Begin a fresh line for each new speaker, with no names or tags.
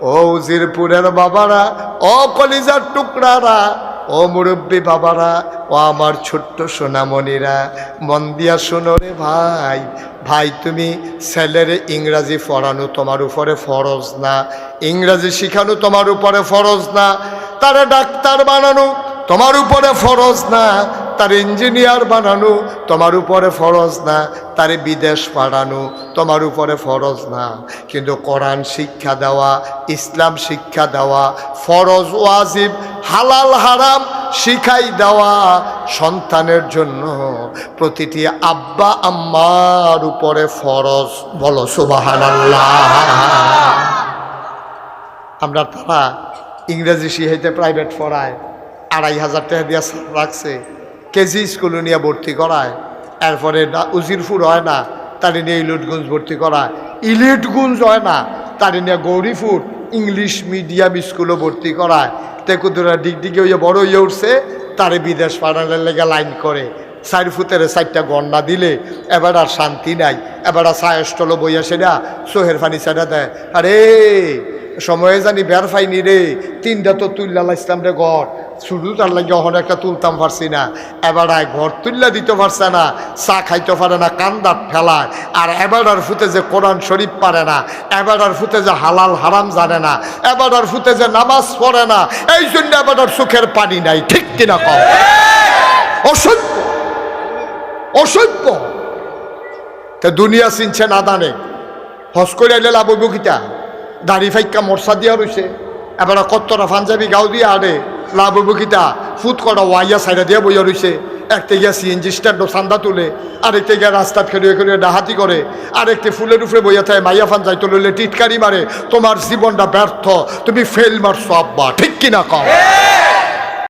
ও উজিরপুরের বাবারা, ও কলিজার টুকরারা, ও মুরব্বী বাবারা, ও আমার ছোট্ট সোনামণিরা, মন দিয়া শোনো রে ভাই। ভাই, তুমি ছেলের ইংরাজি পড়ানো তোমার উপরে ফরজ না। ইংরাজি শিখানো তোমার উপরে ফরজ না। তারা ডাক্তার বানানো তোমার উপরে ফরজ না, তার ইঞ্জিনিয়ার বানানো, তোমার উপরে ফরজ না, তার বিদেশ পাঠানো, তোমার উপরে ফরজ না। কিন্তু কোরআন শিক্ষা দেওয়া, ইসলাম শিক্ষা দেওয়া, ফরজ, ওয়াজিব, হালাল, হারাম শিখাই দেওয়া সন্তানের জন্য প্রতিটি আব্বা, আম্মার উপরে ফরজ। বলো সুবাহান আমরা তারা ইংরেজি শিখাইতে প্রাইভেট পড়ায়। আড়াই হাজার টাকা দিয়া রাখছে। কেজি স্কুলে নিয়ে ভর্তি করায়। এরপরে না- উজিরপুর হয় না, তারে নিয়ে ইলিটগঞ্জ ভর্তি করায়। ইলিটগঞ্জ হয় না, তারে নিয়ে গৌরীপুর ইংলিশ মিডিয়াম স্কুলে ভর্তি করায়। তেকুদুরা দিক দিকে ওই বড় হয়ে উঠছে, তারে বিদেশ পাঠানোর লেগে লাইন করে। চার ফুতের চারটা গন্ডা দিলে, এবার আর শান্তি নাই, এবার আর সায়স্টল বইয়া সেটা সোহের ফানি সেটা দেয়। আরে! সময়ে জানি বের ফাইনি রে। তিনটা তো তুল্লা ইসলাম রে ঘর। শুধু তার লাগে অহন একটা তুলতাম পারছি না। এবার ঘর তুল্লা দিতে পারছে না। চা খাইতে পারে না, কান্দার ঠেলায়। আর এবার আর ফুতে যে কোরআন শরীফ পারে না। এবার আর ফুতে যে হালাল হারাম জানে না। এবার আর ফুতে যে নামাজ পড়ে না। এই জন্য এবার সুখের পানি নাই। ঠিক কিনা কম অসভ্য। অসভ্য। তা দুনিয়া চিনছে না দানে। হস করে লাভ কিতা দাড়ি ফাইকা মরসা দিয়া রয়েছে এবার কত্তরা পাঞ্জাবি গাও দিয়ে আড়ে লাভ কিতা? ফুট করা ওয়াইয়া সাইডা দিয়া বইয়া রয়েছে একটা গিয়া সিএনজি স্ট্যান্ড চান্দা তুলে আরেকটা গিয়া রাস্তা ফেরিয়ে ফেরিয়ে ডাহাতি করে আরেকটি ফুলের উপরে বইয়া থাকে মাইয়া ফান তুলে লইলে টিটকারি মারে, তোমার জীবনটা ব্যর্থ, তুমি ফেল মারছো আব্বা। ঠিক কিনা কও?